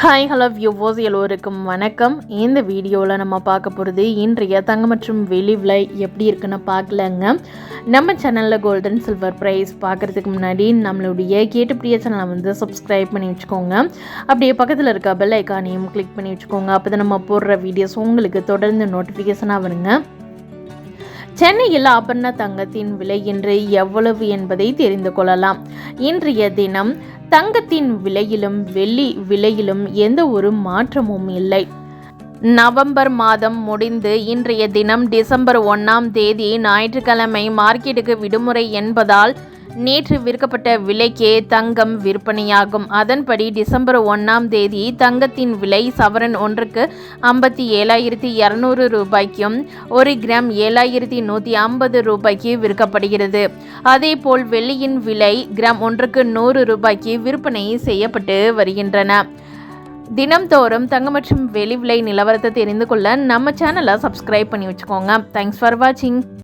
Hi hello வியூவோஸ் எல்லோருக்கும் வணக்கம். இந்த வீடியோவில் நம்ம பார்க்க போகிறது இன்றைய தங்கம் மற்றும் வெளி விலை எப்படி இருக்குன்னு பார்க்கலங்க. நம்ம சேனலில் கோல்டன் சில்வர் ப்ரைஸ் பார்க்குறதுக்கு முன்னாடி நம்மளுடைய கேட்டுப்பிடிய சேனலை வந்து சப்ஸ்கிரைப் பண்ணி வச்சுக்கோங்க. அப்படியே பக்கத்தில் இருக்க பெல் ஐக்கானையும் கிளிக் பண்ணி வச்சுக்கோங்க. அப்போ தான் நம்ம போடுற வீடியோஸ் உங்களுக்கு தொடர்ந்து நோட்டிஃபிகேஷனாக வருங்க. சென்னையில் ஆபரண தங்கத்தின் விலை இன்று எவ்வளவு என்பதை தெரிந்து கொள்ளலாம். இன்றைய தினம் தங்கத்தின் விலையிலும் வெள்ளி விலையிலும் எந்த ஒரு மாற்றமும் இல்லை. நவம்பர் மாதம் முடிந்து இன்றைய தினம் டிசம்பர் ஒன்றாம் தேதி ஞாயிற்றுக்கிழமை மார்க்கெட்டுக்கு விடுமுறை என்பதால் நேற்று விற்கப்பட்ட விலைக்கே தங்கம் விற்பனையாகும். அதன்படி டிசம்பர் ஒன்றாம் தேதி தங்கத்தின் விலை சவரன் ஒன்றுக்கு ஐம்பத்தி ஏழாயிரத்தி இரநூறு ரூபாய்க்கும் ஒரு கிராம் ஏழாயிரத்தி நூற்றி ஐம்பது ரூபாய்க்கு விற்கப்படுகிறது. அதேபோல் வெள்ளியின் விலை கிராம் ஒன்றுக்கு நூறு ரூபாய்க்கு விற்பனை செய்யப்பட்டு வருகின்றன. தினம்தோறும் தங்க மற்றும் வெளி விலை நிலவரத்தை தெரிந்து கொள்ள நம்ம சேனலை சப்ஸ்கிரைப் பண்ணி வச்சுக்கோங்க. தேங்க்ஸ் ஃபார் வாட்சிங்